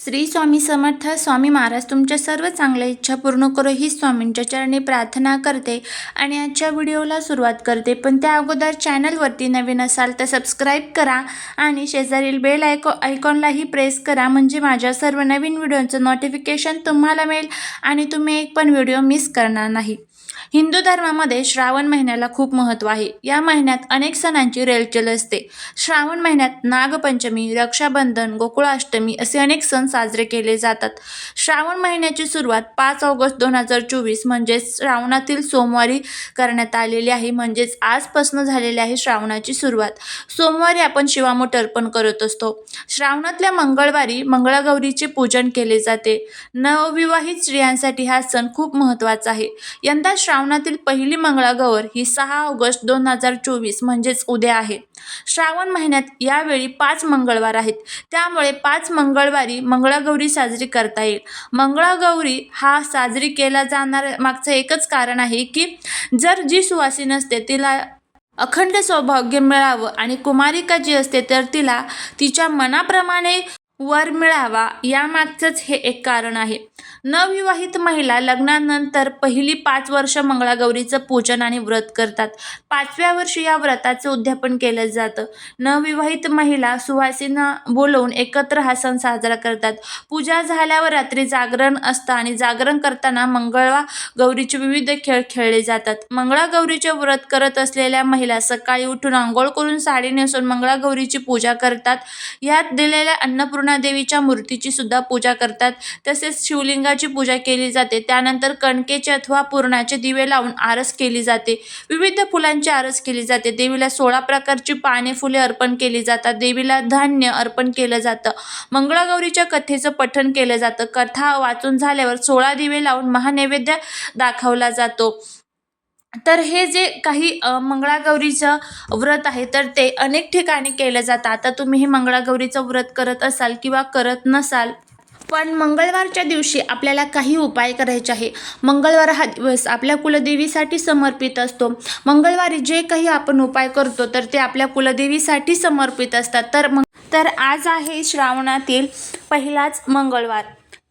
श्री स्वामी समर्थ स्वामी महाराज तुमच्या सर्व चांगल्या इच्छा पूर्ण करो ही स्वामींच्या चरणी प्रार्थना करते आणि आजच्या व्हिडिओला सुरुवात करते. पण त्या अगोदर चॅनलवरती नवीन असाल तर सबस्क्राईब करा आणि शेजारील बेल आयकॉ आयकॉनलाही प्रेस करा. म्हणजे माझ्या सर्व नवीन व्हिडिओचं नोटिफिकेशन तुम्हाला मिळेल आणि तुम्ही एक पण व्हिडिओ मिस करणार नाही. हिंदू धर्मामध्ये श्रावण महिन्याला खूप महत्त्व आहे. या महिन्यात अनेक सणांची रेलचेल असते. श्रावण महिन्यात नागपंचमी रक्षाबंधन गोकुळाष्टमी असे अनेक सण साजरे केले जातात. श्रावण महिन्याची सुरुवात पाच ऑगस्ट दोन हजार चोवीस म्हणजेच श्रावणातील सोमवारी करण्यात आलेली आहे. म्हणजेच आजपासून झालेली आहे श्रावणाची सुरुवात. सोमवारी आपण शिवामोठ अर्पण करत असतो. श्रावणातल्या मंगळवारी मंगळागौरीचे पूजन केले जाते. नवविवाहित स्त्रियांसाठी हा सण खूप महत्त्वाचा आहे. यंदा श्रावणातील पहिली मंगळागौर ही सहा ऑगस्ट दोन हजार चोवीस म्हणजेच उद्या आहे. श्रावण महिन्यात यावेळी पाच मंगळवार आहेत. त्यामुळे पाच मंगळवारी मंगळागौरी साजरी करता येईल. मंगळागौरी हा साजरी केला जाणार मागचं एकच कारण आहे की जर जी सुवासीन असते तिला अखंड सौभाग्य मिळावं आणि कुमारिका जी असते तर तिला तिच्या मनाप्रमाणे वर मिळावा यामागचंच हे एक कारण आहे. नवविवाहित महिला लग्नानंतर पहिली पाच वर्ष मंगळागौरीचं पूजन आणि व्रत करतात. पाचव्या वर्षी या व्रताचं उद्यापन केलं जातं. नवविवाहित महिला सुवासींना बोलवून एकत्र हा सण साजरा करतात. पूजा झाल्यावर रात्री जागरण असतं आणि जागरण करताना मंगळवा गौरीचे विविध खेळ खेळले जातात. मंगळागौरीचे व्रत करत असलेल्या महिला सकाळी उठून आंघोळ करून साडी नेसून मंगळागौरीची पूजा करतात. यात दिलेल्या अन्नपूर्णा देवीच्या मूर्तीची सुद्धा पूजा करतात. तसेच शिवलिंगाची पूजा केली जाते. त्यानंतर कणकेचे अथवा पूर्णाचे दिवे लावून आरस केली जाते. विविध फुलांची आरस केली जाते. देवीला सोळा प्रकारची पाने फुले अर्पण केली जातात. देवीला धान्य अर्पण केलं जातं. मंगळागौरीच्या कथेचं पठण केलं जातं. कथा वाचून झाल्यावर सोळा दिवे लावून महानैवेद्य दाखवला जातो. तर हे जे काही मंगळागौरीचं व्रत आहे तर ते अनेक ठिकाणी केलं जातं. आता तुम्ही हे मंगळागौरीचं व्रत करत असाल किंवा करत नसाल पण मंगळवारच्या दिवशी आपल्याला काही उपाय करायचे आहे. मंगळवार हा दिवस आपल्या कुलदेवीसाठी समर्पित असतो. मंगळवारी जे काही आपण उपाय करतो तर ते आपल्या कुलदेवीसाठी समर्पित असतात. तर मग तर आज आहे श्रावणातील पहिलाच मंगळवार.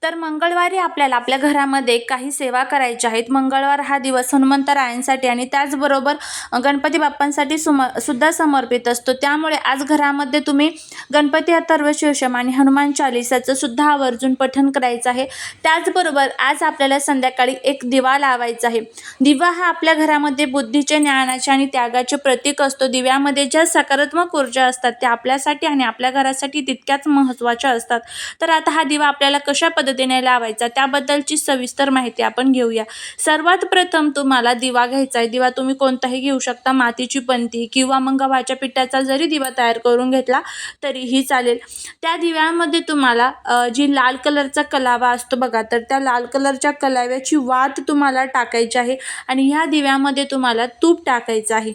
तर मंगळवारी आपल्याला आपल्या घरामध्ये काही सेवा करायच्या आहेत. मंगळवार हा दिवस हनुमंतरायांसाठी आणि त्याचबरोबर गणपती बाप्पांसाठी सुम सुद्धा समर्पित असतो. त्यामुळे आज घरामध्ये तुम्ही गणपती अथर्वशीर्षम आणि हनुमान चालिसाचं सुद्धा आवर्जून पठण करायचं आहे. त्याचबरोबर आज आपल्याला संध्याकाळी एक दिवा लावायचा आहे. दिवा हा आपल्या घरामध्ये बुद्धीचे ज्ञानाचे आणि त्यागाचे प्रतीक असतो. दिव्यामध्ये ज्या सकारात्मक ऊर्जा असतात त्या आपल्यासाठी आणि आपल्या घरासाठी तितक्याच महत्त्वाच्या असतात. तर आता हा दिवा आपल्याला कशा पद्धतीने लावायचा. त्याबद्दलची सविस्तर माहिती आपण घेऊया. सर्वात प्रथम तुम्हाला दिवा घ्यायचा आहे दिवा तुम्ही कोणताही घेऊ शकता. मातीची पंती किंवा मग गव्हाच्या पिठाचा जरी दिवा तयार करून घेतला तरीही चालेल. त्या दिव्यामध्ये तुम्हाला जी लाल कलरचा कलावा असतो बघा तर त्या लाल कलरच्या कलाव्याची वात तुम्हाला टाकायची आहे आणि ह्या दिव्यामध्ये तुम्हाला तूप टाकायचं आहे.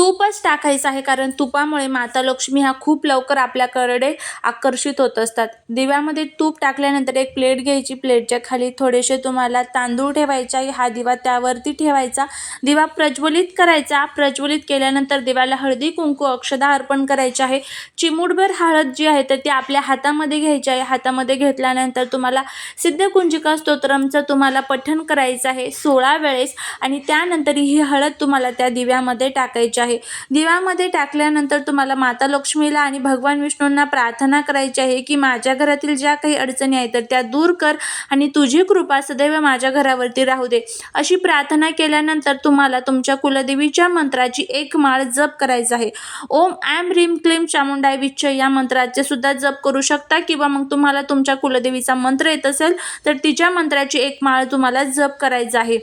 तूपच टाकायचं आहे कारण तुपामुळे माता लक्ष्मी ह्या खूप लवकर आपल्याकडे आकर्षित होत असतात. दिव्यामध्ये तूप टाकल्यानंतर एक प्लेट घ्यायची. प्लेटच्या खाली थोडेसे तुम्हाला तांदूळ ठेवायचा आहे. हा दिवा त्यावरती ठेवायचा. दिवा प्रज्वलित करायचा. प्रज्वलित केल्यानंतर दिव्याला हळदी कुंकू अक्षदा अर्पण करायचे आहे. चिमूटभर हळद जी आहे तर ती आपल्या हातामध्ये घ्यायची आहे. हातामध्ये घेतल्यानंतर तुम्हाला सिद्धकुंजिका स्तोत्रमचं तुम्हाला पठण करायचं आहे सोळा वेळेस आणि त्यानंतर ही हळद तुम्हाला त्या दिव्यामध्ये टाकायची आहे. दिव्यामध्ये टाकल्यानंतर तुम्हाला माता लक्ष्मीला आणि भगवान विष्णूंना प्रार्थना करायची आहे की माझ्या घरातील ज्या काही अडचणी आहेत तर त्या दूर कर आणि तुझी कृपा सदैव माझ्या घरावरती राहू दे. अशी प्रार्थना केल्यानंतर तुम्हाला तुमच्या कुलदेवीच्या मंत्राची एक माळ जप करायचा आहे. ओम ॲम रीम क्लीम चामुंडाय विच्छ या मंत्राचे सुद्धा जप करू शकता किंवा मग तुम्हाला तुमच्या कुलदेवीचा मंत्र येत असेल तर तिच्या मंत्राची एक माळ तुम्हाला जप करायचा आहे.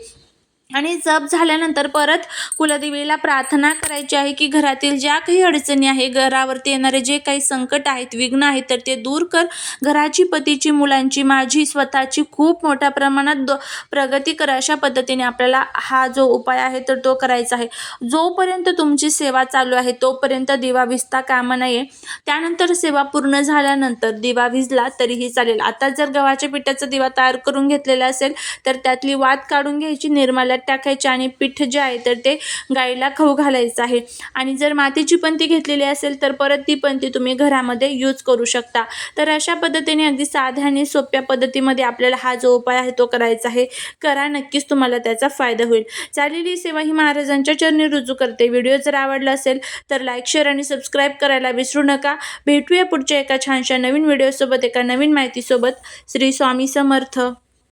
आणि जप झाल्यानंतर परत कुलदेवीला प्रार्थना करायची आहे की घरातील ज्या काही अडचणी आहे घरावरती येणारे जे काही संकट आहेत विघ्न आहेत तर ते दूर कर. घराची पतीची मुलांची माझी स्वतःची खूप मोठ्या प्रमाणात द प्रगती कर. अशा पद्धतीने आपल्याला हा जो उपाय आहे तर तो करायचा आहे. जोपर्यंत तुमची सेवा चालू आहे तोपर्यंत दिवा विजता कामा नये. त्यानंतर सेवा पूर्ण झाल्यानंतर दिवा विजला तरीही चालेल. आता जर गव्हाच्या पिठाचा दिवा तयार करून घेतलेला असेल तर त्यातली वात काढून घ्यायची निर्माल्या त्यात टाकायचे आणि पीठ जे आहे तर ते गाईला खाऊ घालायचं आहे. आणि जर मातीची पंती घेतलेली असेल तर परत ती पंती तुम्ही घरामध्ये यूज करू शकता. तर अशा पद्धतीने अगदी साध्या आणि सोप्या पद्धतीमध्ये आपल्याला हा जो उपाय आहे तो करायचा आहे. करा नक्कीच तुम्हाला त्याचा फायदा होईल. चालेली सेवा ही महाराजांच्या चरणी रुजू करते. व्हिडिओ जर आवडला असेल तर लाईक शेअर आणि सबस्क्राईब करायला विसरू नका. भेटूया पुढच्या एका छानशा नवीन व्हिडिओसोबत एका नवीन माहितीसोबत. श्री स्वामी समर्थ.